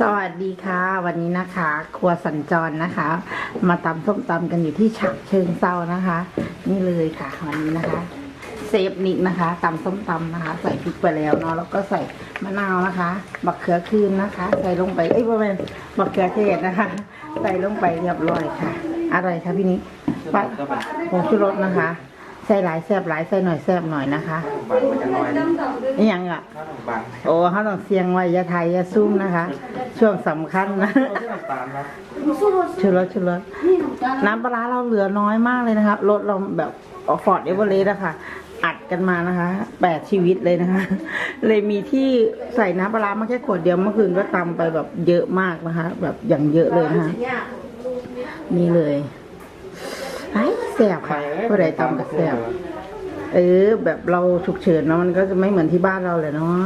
สวัสดีค่ะ วันนี้นะคะ ครัวสัญจรนะคะ มาตำส้มตำกันอยู่ที่ฉะเชิงเซานะคะ นี่เลยค่ะ วันนี้นะคะ เซฟนิกนะคะตำส้มตำนะคะ ใส่พริกไปแล้วเนาะแล้วก็ใส่มะนาวนะคะบักเขือคืนนะคะ ใส่ลงไปเอ้ยประมาณบักเขือเทศนะคะ ใส่ลงไปเรียบร้อยค่ะ อะไรคะพี่นิกปะผงชูรสนะคะ ใส่หลายแซบหลายใส่หน่อยแซบหน่อยนะคะบางมันจะน้อยนิดนี่ยังอะถ้าต้องบางโอ้เขาต้องเสียงไว้อยาไทยอยาซุ่มนะคะ ช่วงสำคัญนะเราที่น้ำตาลครับชุดรถชุดรถน้ำปลาร้าเราเหลือน้อยมากเลยนะครับรถเราแบบฟอร์ดเอเวอเรสต์อะค่ะ อัดกันมานะคะแปดชีวิตเลยนะคะ เลยมีที่ใส่น้ำปลาร้ามาแค่ขวดเดียวเมื่อคืนก็ตำไปแบบเยอะมากนะคะ แบบอย่างเยอะเลยนะคะ นี่เลยไอ้ แสบค่ะผู้ใดตำกับแสบเออ แบบเราฉุกเฉินเนาะมันก็จะไม่เหมือนที่บ้านเราเลยเนาะ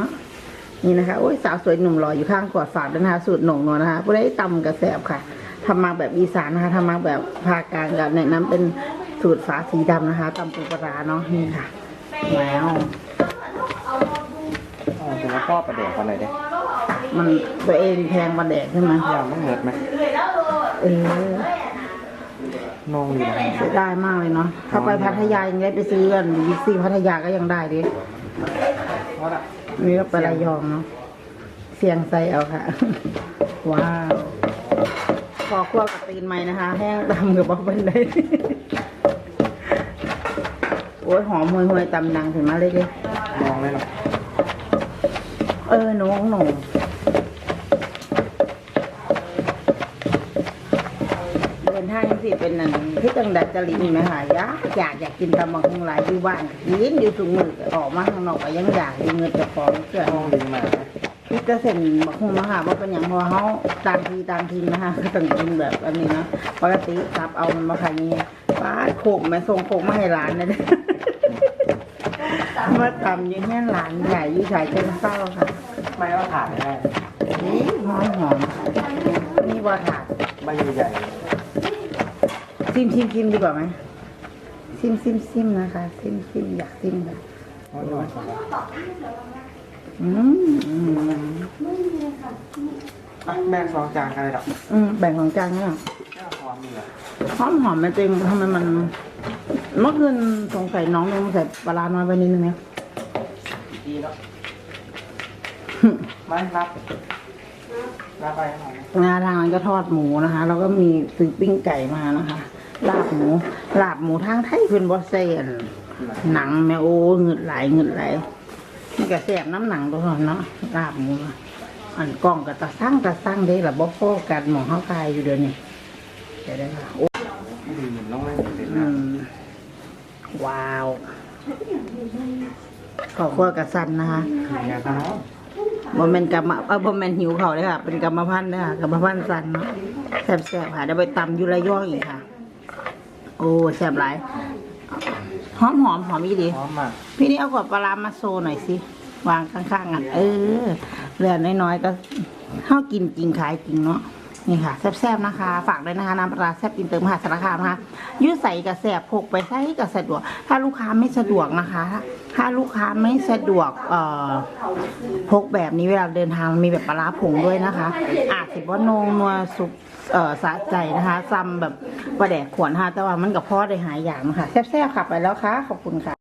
นี่นะคะโอ้ยสาวสวยหนุ่มหล่ออยู่ข้างขวดฝาดด้วยนะคะสูตรหน่งนัวนะคะผู้ใดตำกระแสบค่ะทำมาแบบอีสานนะคะทำมาแบบภาคกลางกับแนะนำเป็นสูตรฝาสีดำนะคะตำปูปลาร้าเนาะนี่ค่ะแล้วอ๋อถือว่าพ่อประเดี๋ยวอะไรเด้มันตัวเองแพงมาแดกใช่ไหมยางไม่เหมือนไหมเออ นองดีนะเสียดายมากเลยเนาะถ้าไปพัทยายังได้ไปซื้อกันวิซีพัทยาก็ยังได้ดิเพราะอะนี่ก็ไประยองเนาะเสียงใส่เอาค่ะ ว้าวพอคั่วกับตีนใหม่นะคะ แห้งตำกับบ๊อบเบิ้ลได้ โอ้ยหอมห่วยห่วยๆตำดังถึงมาเลยดินองเลยเนาะเออหนูของหนู สิเป็นนั่นที่จังดัดจริตไหมคะอยากอยากอยากกินตำบักหุ่งหลายอยู่บ้านกินอยู่ถุงมือออกมาข้างนอกก็ยังอยากอยู่เงินจะฟ้องเกิดนองดีมากนะพี่จะเซ็นบักหุ่งมาค่ะว่าเป็นอย่างเพอเขาตามทีตามทีนะคะก็ต้องกินแบบอันนี้เนาะปกติซับเอามันมาขายนี่ป้าดโขกแม่ส่งโขกมาให้หลานเลยมาตำอยังนี้หลานใหญ่ยี่ชายเชิงเศร้าค่ะไม่เอาถาดได้นี่หอมหอมนี่ว่าถาดใบใหญ่ ซิมซิมซิมดีกว่าไหมซิมซิมซิมนะคะซิมซิมอยากซิมค่ะๆน้อยหน่อยก่อนนะอืมอืมแบ่งสองจานกันเลยดอกอืมแบ่งของจานเนี่ยแค่พร้อมดีอะหอมหอมนะเต็งทำไมมันเมื่อคืนสงสัยน้องต้องใส่ปลาร้าน้อยไปนิดนึงนะดีแล้วไม่รับรับไปหน่อยนะงาทางนั้นก็ทอดหมูนะคะ แล้วก็มีซื้อปิ้งไก่มานะคะ ลาบหมูลาบหมูทางไทยเพิ่นบอเซนหนังแมวโอ้เงึดไหลเงึดไหลนี่ก็แสบน้ำหนังตัวเนาะลาบหมูอันกล้องก็ตะสั่งตะสั่งเด้ละบ่พอกันหมองเข้ากายอยู่เดี๋ยวนี้เดี๋ยวได้ค่ะโอ้ไม่ดีเหมือนน้องไห็นอืมว้าวขอบคุณกระสันนะคะงานตาน้องบ่แม่นกรรมะเออบ่แม่นหิวเขาเลยค่ะ เป็นกรรมพันธุ์เด้อค่ะกรรมพันธุ์สันเนาะแซ่บๆค่ะเดี๋ยวไปตำยุระย่องอีกค่ะ โอ้แซ่บหลายหอมหอมหอมอีดีพร้อมมากพี่นี่เอาขวดปลาร้ามาโซหน่อยสิ วางข้างๆอะเออเหลือน้อยๆก็เข้ากินจริงขายจริงเนาะนี่ค่ะ แซ่บๆนะคะ ฝากด้วยนะคะน้ำปลาร้าแซ่บอินเตอร์มหาสารคามนะคะยืดใส่กับแซ่บพกไปใส่กับสะดวก ถ้าลูกค้าไม่สะดวกนะคะ ถ้าลูกค้าไม่สะดวกเอ่อพกแบบนี้เวลาเดินทางมันมีแบบปลาร้าผงด้วยนะคะ อาจสิบ่นงนัวสุกเอ่อสะใจนะคะซ้ำแบบ ปลาแดกขวนค่ะแต่ว่ามันกับพ่อได้หายอย่างค่ะแซ่บๆค่ะไปแล้วค่ะ ขอบคุณค่ะ